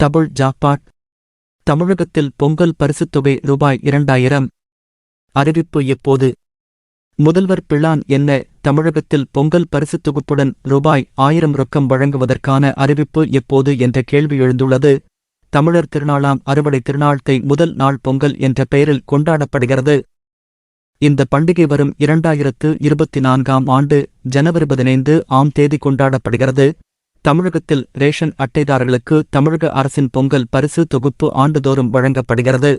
Double jackpot. தமிழகத்தில் பொங்கல் பரிசுத் தொகை ரூபாய் இரண்டாயிரம். அறிவிப்பு எப்போது? முதல்வர் பிளான் என்ன? தமிழகத்தில் பொங்கல் பரிசுத் தொகுப்புடன் ரூபாய் ஆயிரம் ரொக்கம் வழங்குவதற்கான அறிவிப்பு எப்போது என்ற கேள்வி எழுந்துள்ளது. தமிழர் திருநாளாம் அறுவடை திருநாள்தை முதல் நாள் பொங்கல் என்ற பெயரில் கொண்டாடப்படுகிறது. இந்த பண்டிகை வரும் இரண்டாயிரத்து இருபத்தி நான்காம் ஆண்டு ஜனவரி பதினைந்து ஆம் தேதி கொண்டாடப்படுகிறது. தமிழகத்தில் ரேஷன் அட்டைதாரர்களுக்கு தமிழக அரசின் பொங்கல் பரிசு தொகுப்பு ஆண்டுதோறும் வழங்கப்படுகிறது.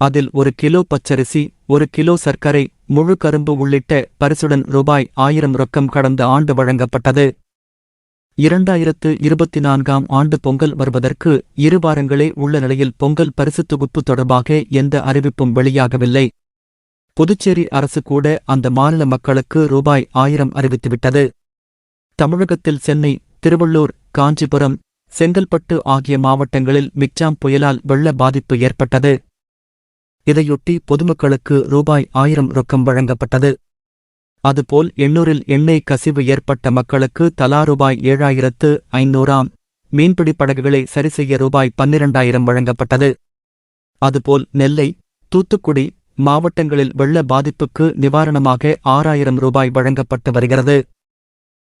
அதில் ஒரு கிலோ பச்சரிசி ஒரு கிலோ சர்க்கரை முழு கரும்பு உள்ளிட்ட பரிசுடன் ரூபாய் ஆயிரம் ரொக்கம் கடந்த ஆண்டு வழங்கப்பட்டது. இரண்டாயிரத்து இருபத்தி நான்காம் ஆண்டு பொங்கல் வருவதற்கு இரு வாரங்களே உள்ள நிலையில் பொங்கல் பரிசு தொகுப்பு தொடர்பாக எந்த அறிவிப்பும் வெளியாகவில்லை. புதுச்சேரி அரசு கூட அந்த மாநில மக்களுக்கு ரூபாய் ஆயிரம் அறிவித்துவிட்டது. தமிழகத்தில் சென்னை திருவள்ளூர் காஞ்சிபுரம் செங்கல்பட்டு ஆகிய மாவட்டங்களில் மிக்ஜாம் புயலால் வெள்ள பாதிப்பு ஏற்பட்டது. இதையொட்டி பொதுமக்களுக்கு ரூபாய் ஆயிரம் ரொக்கம் வழங்கப்பட்டது. அதுபோல் எண்ணூரில் எண்ணெய் கசிவு ஏற்பட்ட மக்களுக்கு தலா ரூபாய் ஏழாயிரத்து ஐநூறாம். மீன்பிடி படகுகளை சரிசெய்ய ரூபாய் பன்னிரண்டாயிரம் வழங்கப்பட்டது. அதுபோல் நெல்லை தூத்துக்குடி மாவட்டங்களில் வெள்ள பாதிப்புக்கு நிவாரணமாக ஆறாயிரம் ரூபாய் வழங்கப்பட்டு வருகிறது.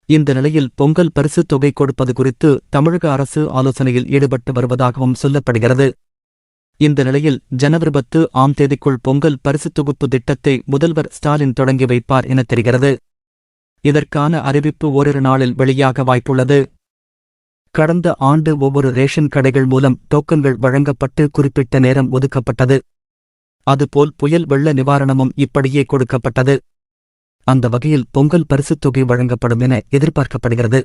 இந்த நிலையில் பொங்கல் பரிசுத் தொகை கொடுப்பது குறித்து தமிழக அரசு ஆலோசனையில் ஈடுபட்டு வருவதாகவும் சொல்லப்படுகிறது. இந்த நிலையில் ஜனவரி பத்து ஆம் தேதிக்குள் பொங்கல் பரிசுத் தொகுப்பு திட்டத்தை முதல்வர் ஸ்டாலின் தொடங்கி வைப்பார் என தெரிகிறது. இதற்கான அறிவிப்பு ஓரிரு நாளில் வெளியாக வாய்ப்புள்ளது. கடந்த ஆண்டு ஒவ்வொரு ரேஷன் கடைகள் மூலம் டோக்கன்கள் வழங்கப்பட்டு குறிப்பிட்ட நேரம் ஒதுக்கப்பட்டது. அதுபோல் புயல் வெள்ள நிவாரணமும் இப்படியே கொடுக்கப்பட்டது. அந்த வகையில் பொங்கல் பரிசுத் தொகை வழங்கப்படும் என எதிர்பார்க்கப்படுகிறது.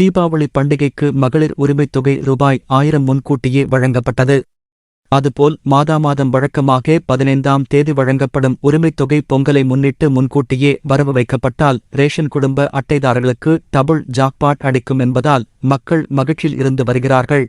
தீபாவளி பண்டிகைக்கு மகளிர் உரிமைத் தொகை ரூபாய் ஆயிரம் முன்கூட்டியே வழங்கப்பட்டது. அதுபோல் மாதா மாதம் வழக்கமாக பதினைந்தாம் தேதி வழங்கப்படும் உரிமைத் தொகை பொங்கலை முன்னிட்டு முன்கூட்டியே வரவு வைக்கப்பட்டால் ரேஷன் குடும்ப அட்டைதாரர்களுக்கு டபுள் ஜாக்பாட் அடிக்கும் என்பதால் மக்கள் மகிழ்ச்சியில் இருந்து வருகிறார்கள்.